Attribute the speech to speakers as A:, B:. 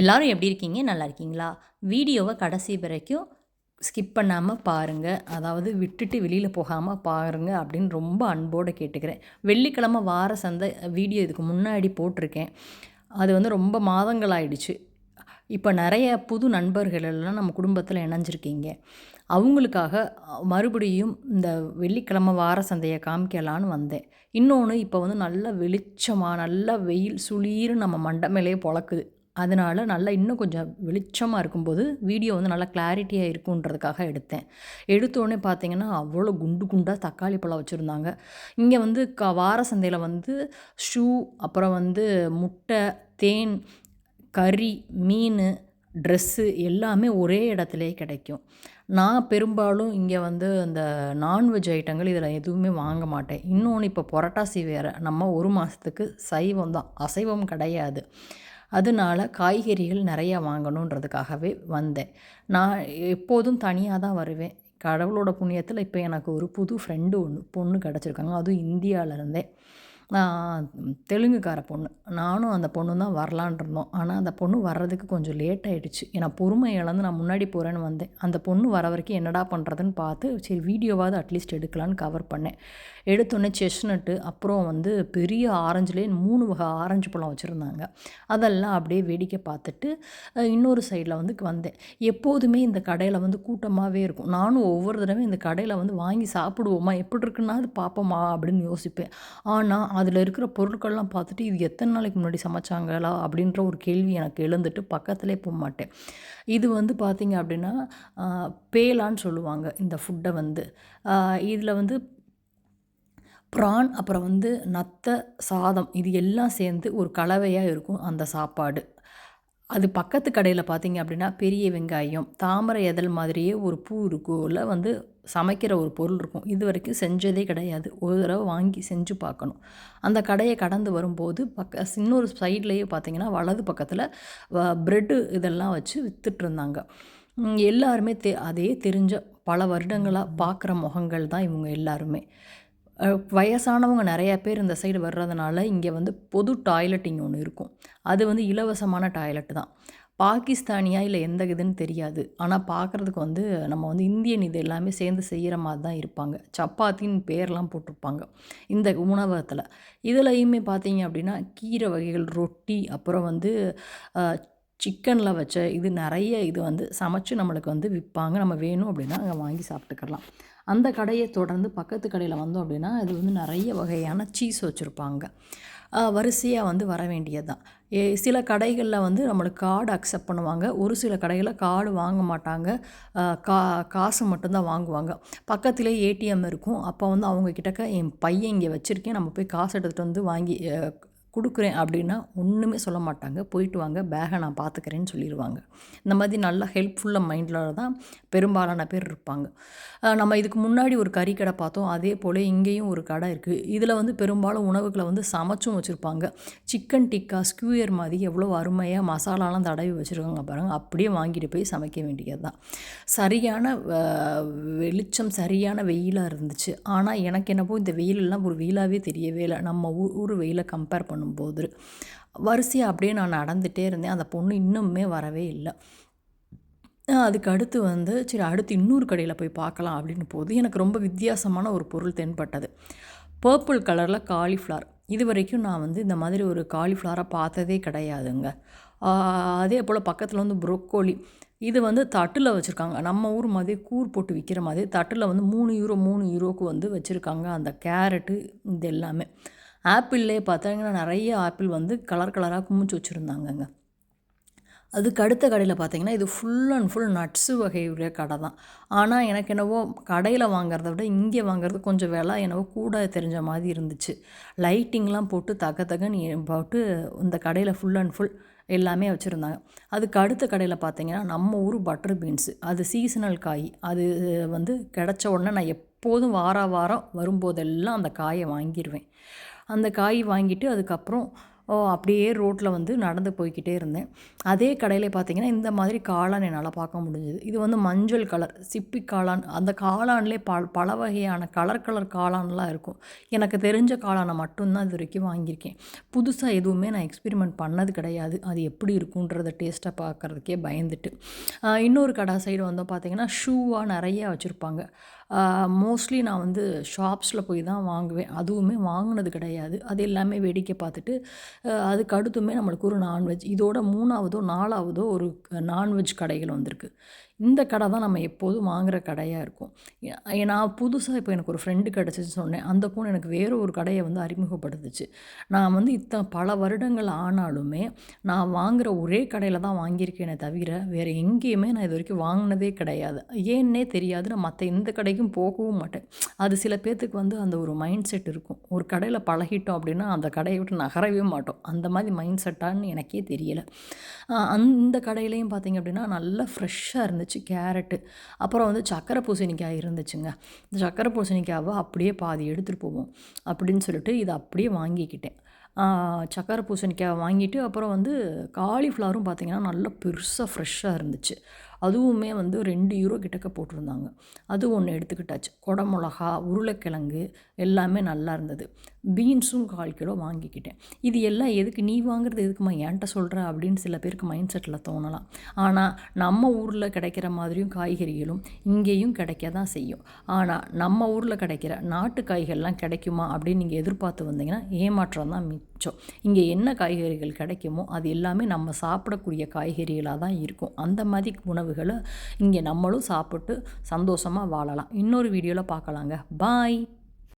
A: எல்லாரும் எப்படி இருக்கீங்க நல்லா இருக்கீங்களா வீடியோவை கடைசி வரைக்கும் ஸ்கிப் பண்ணாமல் பாருங்கள் அதாவது விட்டுட்டு வெளியில் போகாமல் பாருங்கள் அப்படின்னு ரொம்ப அன்போடு கேட்டுக்கிறேன் வெள்ளிக்கிழமை வார சந்தை வீடியோ இதுக்கு முன்னாடி போட்டிருக்கேன் அது வந்து ரொம்ப மாதங்கள் ஆயிடுச்சு இப்போ நிறைய புது நண்பர்கள் எல்லாம் நம்ம குடும்பத்தில் இணைஞ்சிருக்கீங்க அவங்களுக்காக மறுபடியும் இந்த வெள்ளிக்கிழமை வார சந்தையை காமிக்கலான்னு வந்தேன் இன்னொன்று இப்போ வந்து நல்ல வெளிச்சமாக நல்ல வெயில் சுளீர்னு நம்ம மண்டமேலேயே பிழக்குது அதனால் நல்லா இன்னும் கொஞ்சம் வெளிச்சமாக இருக்கும்போது வீடியோ வந்து நல்லா கிளாரிட்டியாக இருக்குன்றதுக்காக எடுத்தேன் எடுத்தோடனே பார்த்தீங்கன்னா அவ்வளோ குண்டு குண்டாக தக்காளி பழம் வச்சுருந்தாங்க இங்கே வந்து க வார சந்தையில் வந்து ஷூ அப்புறம் வந்து முட்டை தேன் கறி மீன் ட்ரெஸ்ஸு எல்லாமே ஒரே இடத்துலே கிடைக்கும் நான் பெரும்பாலும் இங்கே வந்து அந்த நான்வெஜ் ஐட்டங்கள் இதில் எதுவுமே வாங்க மாட்டேன் இன்னொன்று இப்போ பொரட்டாசி வேறு நம்ம ஒரு மாதத்துக்கு சைவம் தான் அசைவம் கிடையாது அதனால காய்கறிகள் நிறையா வாங்கணுன்றதுக்காகவே வந்தேன் நான் எப்போதும் தனியாக தான் வருவேன் கடவுளோட புண்ணியத்தில் இப்போ எனக்கு ஒரு புது ஃப்ரெண்டு ஒன்று பொண்ணு கிடச்சிருக்காங்க அதுவும் இந்தியாவிலருந்தே தெலுங்குக்கார பொண்ணு நானும் அந்த பொண்ணு தான் வரலான் இருந்தோம் ஆனால் அந்த பொண்ணு வர்றதுக்கு கொஞ்சம் லேட் ஆகிடுச்சு ஏன்னா பொறுமை இழந்து நான் முன்னாடி போகிறேன்னு வந்தேன் அந்த பொண்ணு வர வரைக்கும் என்னடா பண்ணுறதுன்னு பார்த்து சரி வீடியோவாவது அட்லீஸ்ட் எடுக்கலான்னு கவர் பண்ணேன் எடுத்தோடனே செஸ்னட்டு அப்புறம் வந்து பெரிய ஆரஞ்சுலேயே மூணு வகை ஆரஞ்சு பழம் வச்சுருந்தாங்க அதெல்லாம் அப்படியே வேடிக்கை பார்த்துட்டு இன்னொரு சைடில் வந்து வந்தேன் எப்போதுமே இந்த கடையில் வந்து கூட்டமாகவே இருக்கும் நானும் ஒவ்வொரு தடவை இந்த கடையில் வந்து வாங்கி சாப்பிடுவோமா எப்படி இருக்குன்னா அது பார்ப்போமா அப்படின்னு யோசிப்பேன் ஆனால் அதில் இருக்கிற பொருட்கள்லாம் பார்த்துட்டு இது எத்தனை நாளைக்கு முன்னாடி சமைச்சாங்களா அப்படின்ற ஒரு கேள்வி எனக்கு எழுந்துட்டு பக்கத்துலேயே போக மாட்டேன் இது வந்து பார்த்திங்க அப்படின்னா பேலான்னு சொல்லுவாங்க இந்த ஃபுட்டை வந்து இதில் வந்து ப்ரான் அப்புறம் வந்து நத்த சாதம் இது எல்லாம் சேர்ந்து ஒரு கலவையாக இருக்கும் அந்த சாப்பாடு அது பக்கத்து கடையில் பார்த்தீங்க அப்படின்னா பெரிய வெங்காயம் தாமரை எதல் மாதிரியே ஒரு பூ இருக்கும் வந்து சமைக்கிற ஒரு பொருள் இருக்கும் இது வரைக்கும் செஞ்சதே கிடையாது ஒரு தடவை வாங்கி செஞ்சு பார்க்கணும் அந்த கடையை கடந்து வரும்போது பக்க இன்னொரு சைட்லேயே பார்த்தீங்கன்னா வலது பக்கத்தில் ப்ரெட்டு இதெல்லாம் வச்சு விற்றுட்ருந்தாங்க எல்லாருமே தெ அதே தெரிஞ்ச பல வருடங்களாக பார்க்குற முகங்கள் தான் இவங்க எல்லாருமே வயசானவங்க நிறையா பேர் இந்த சைடு வர்றதுனால இங்கே வந்து பொது டாய்லெட் இங்கே ஒன்று இருக்கும் அது வந்து இலவசமான டாய்லெட் தான் பாகிஸ்தானியா இல்லை எந்த இதுன்னு தெரியாது ஆனால் பார்க்குறதுக்கு வந்து நம்ம வந்து இந்தியன் இது எல்லாமே சேர்ந்து செய்கிற மாதிரி தான் இருப்பாங்க சப்பாத்தின்னு பேர்லாம் போட்டிருப்பாங்க இந்த உணவகத்தில் இதுலையுமே பார்த்தீங்க அப்படின்னா கீரை வகைகள் ரொட்டி அப்புறம் வந்து சிக்கனில் வச்ச இது நிறைய இது வந்து சமைச்சு நம்மளுக்கு வந்து விற்பாங்க நம்ம வேணும் அப்படின்னா அங்கே வாங்கி சாப்பிட்டுக்கலாம் அந்த கடையை தொடர்ந்து பக்கத்து கடையில் வந்தோம் அப்படின்னா அது வந்து நிறைய வகையான சீஸ் வச்சுருப்பாங்க வரிசையாக வந்து வர வேண்டியது தான் ஏ சில கடைகளில் வந்து நம்மளுக்கு கார்டு அக்செப்ட் பண்ணுவாங்க ஒரு சில கடைகளில் கார்டு வாங்க மாட்டாங்க கா காசு மட்டும்தான் வாங்குவாங்க பக்கத்துலேயே ஏடிஎம் இருக்கும் அப்போ வந்து அவங்க கிட்டக்க என் பையன் இங்கே வச்சுருக்கேன் நம்ம போய் காசு எடுத்துகிட்டு வந்து வாங்கி கொடுக்குறேன் அப்படின்னா ஒன்றுமே சொல்ல மாட்டாங்க போயிட்டு வாங்க பேகை நான் பார்த்துக்கிறேன்னு சொல்லிடுவாங்க இந்த மாதிரி நல்லா ஹெல்ப்ஃபுல்லாக மைண்டில் தான் பெரும்பாலான பேர் இருப்பாங்க நம்ம இதுக்கு முன்னாடி ஒரு கறி கடை பார்த்தோம் அதே போல் இங்கேயும் ஒரு கடை இருக்குது இதில் வந்து பெரும்பாலும் உணவுகளை வந்து சமைச்சும் வச்சுருப்பாங்க சிக்கன் டிக்கா ஸ்கியூயர் மாதிரி எவ்வளோ அருமையாக மசாலாலாம் தடவி வச்சுருக்காங்க பாருங்கள் அப்படியே வாங்கிட்டு போய் சமைக்க வேண்டியது தான் சரியான வெளிச்சம் சரியான வெயிலாக இருந்துச்சு ஆனால் எனக்கு என்னப்போ இந்த வெயிலெல்லாம் ஒரு வெயிலாகவே தெரியவே இல்லை நம்ம ஊர் வெயிலை கம்பேர் பண்ணும் போது வரிசையாக அப்படியே நான் நடந்துகிட்டே இருந்தேன் அந்த பொண்ணு இன்னுமே வரவே இல்லை அதுக்கு அடுத்து வந்து சரி அடுத்து இன்னொரு கடையில் போய் பார்க்கலாம் அப்படின்னு போது எனக்கு ரொம்ப வித்தியாசமான ஒரு பொருள் தென்பட்டது பர்பிள் கலரில் காலிஃப்ளவர் இது வரைக்கும் நான் வந்து இந்த மாதிரி ஒரு காலிஃப்ளவரை பார்த்ததே கிடையாதுங்க அதே போல் பக்கத்தில் வந்து புரோக்கோலி இது வந்து தட்டில் வச்சுருக்காங்க நம்ம ஊர் மாதிரி கூர் போட்டு விற்கிற மாதிரி தட்டில் வந்து மூணு யூரோ மூணு யூரோக்கு வந்து வச்சுருக்காங்க அந்த கேரட்டு இது எல்லாமே ஆப்பிள்லே பார்த்தீங்கன்னா நிறைய ஆப்பிள் வந்து கலர் கலராக குமிச்சு வச்சுருந்தாங்கங்க அதுக்கு அடுத்த கடையில் பார்த்தீங்கன்னா இது ஃபுல் அண்ட் ஃபுல் நட்ஸு வகையுடைய கடை தான் ஆனால் எனக்கு என்னவோ கடையில் வாங்குறத விட இங்கே வாங்குறது கொஞ்சம் விலை என்னவோ கூட தெரிஞ்ச மாதிரி இருந்துச்சு லைட்டிங்லாம் போட்டு தக தகன்னு போட்டு இந்த கடையில் ஃபுல் அண்ட் ஃபுல் எல்லாமே வச்சுருந்தாங்க அதுக்கு அடுத்த கடையில் பார்த்தீங்கன்னா நம்ம ஊர் பட்டர் பீன்ஸு அது சீசனல் காய் அது வந்து கிடச்ச உடனே நான் எப்போதும் வார வாரம் வரும்போதெல்லாம் அந்த காயை வாங்கிடுவேன் அந்த காய் வாங்கிட்டு அதுக்கப்புறம் ஓ அப்படியே ரோட்டில் வந்து நடந்து போய்கிட்டே இருந்தேன் அதே கடையில் பார்த்தீங்கன்னா இந்த மாதிரி காளான் என்னால் பார்க்க முடிஞ்சது இது வந்து மஞ்சள் கலர் சிப்பி காளான் அந்த காளான்லேயே பல பல வகையான கலர் கலர் காளான்லாம் இருக்கும் எனக்கு தெரிஞ்ச காளானை மட்டும்தான் இது வரைக்கும் வாங்கியிருக்கேன் புதுசாக எதுவுமே நான் எக்ஸ்பிரிமெண்ட் பண்ணது கிடையாது அது எப்படி இருக்குன்றத டேஸ்ட்டாக பார்க்குறதுக்கே பயந்துட்டு இன்னொரு கடை சைடு வந்து பார்த்தீங்கன்னா ஷூவாக நிறையா வச்சுருப்பாங்க மோஸ்ட்லி நான் வந்து ஷாப்ஸில் போய் தான் வாங்குவேன் அதுவுமே வாங்கினது கிடையாது அது எல்லாமே வேடிக்கை பார்த்துட்டு அதுக்கு அடுத்துமே நம்மளுக்கு ஒரு நான்வெஜ் இதோட மூணாவதோ நாலாவதோ ஒரு நான்வெஜ் கடைகள் வந்திருக்கு இந்த கடை தான் நம்ம எப்போதும் வாங்குகிற கடையாக இருக்கும் நான் புதுசாக இப்போ எனக்கு ஒரு ஃப்ரெண்டு கிடச்சிச்சுன்னு சொன்னேன் அந்த பொண்ணு எனக்கு வேறு ஒரு கடையை வந்து அறிமுகப்படுத்துச்சு நான் வந்து இத்தனை பல வருடங்கள் ஆனாலுமே நான் வாங்குகிற ஒரே கடையில் தான் வாங்கியிருக்கேனே தவிர வேறு எங்கேயுமே நான் இது வரைக்கும் வாங்கினதே கிடையாது ஏன்னே தெரியாது நான் மற்ற எந்த கடைக்கும் போகவும் மாட்டேன் அது சில பேர்த்துக்கு வந்து அந்த ஒரு மைண்ட் செட் இருக்கும் ஒரு கடையில் பழகிட்டோம் அப்படின்னா அந்த கடையை விட்டு நகரவே மாட்டோம் அந்த மாதிரி மைண்ட் செட்டான்னு எனக்கே தெரியலை அந்த கடையிலையும் பார்த்திங்க அப்படின்னா நல்லா ஃப்ரெஷ்ஷாக இருந்துச்சு இருந்துச்சு கேரட்டு அப்புறம் வந்து சக்கரை பூசணிக்காய் இருந்துச்சுங்க இந்த சக்கரை பூசணிக்காவை அப்படியே பாதி எடுத்துகிட்டு போவோம் அப்படின்னு சொல்லிட்டு இதை அப்படியே வாங்கிக்கிட்டேன் சக்கரை பூசணிக்காய் வாங்கிட்டு அப்புறம் வந்து காலிஃப்ளவரும் பார்த்திங்கன்னா நல்லா பெருசாக ஃப்ரெஷ்ஷாக இருந்துச்சு அதுவுமே வந்து ரெண்டு யூரோ கிட்டக்க போட்டிருந்தாங்க அது ஒன்று எடுத்துக்கிட்டாச்சு குடமிளகா உருளைக்கிழங்கு எல்லாமே நல்லா இருந்தது பீன்ஸும் கால் கிலோ வாங்கிக்கிட்டேன் இது எல்லாம் எதுக்கு நீ வாங்குறது எதுக்குமா என்கிட்ட சொல்கிற அப்படின்னு சில பேருக்கு மைண்ட் செட்டில் தோணலாம் ஆனால் நம்ம ஊரில் கிடைக்கிற மாதிரியும் காய்கறிகளும் இங்கேயும் கிடைக்க தான் செய்யும் ஆனால் நம்ம ஊரில் கிடைக்கிற நாட்டு காய்கறிலாம் கிடைக்குமா அப்படின்னு நீங்கள் எதிர்பார்த்து வந்தீங்கன்னா ஏமாற்றம் தான் மி மிச்சம் இங்கே என்ன காய்கறிகள் கிடைக்குமோ அது எல்லாமே நம்ம சாப்பிடக்கூடிய காய்கறிகளாக தான் இருக்கும் அந்த மாதிரி உணவுகளை இங்கே நம்மளும் சாப்பிட்டு சந்தோஷமாக வாழலாம் இன்னொரு வீடியோவில் பார்க்கலாங்க பாய்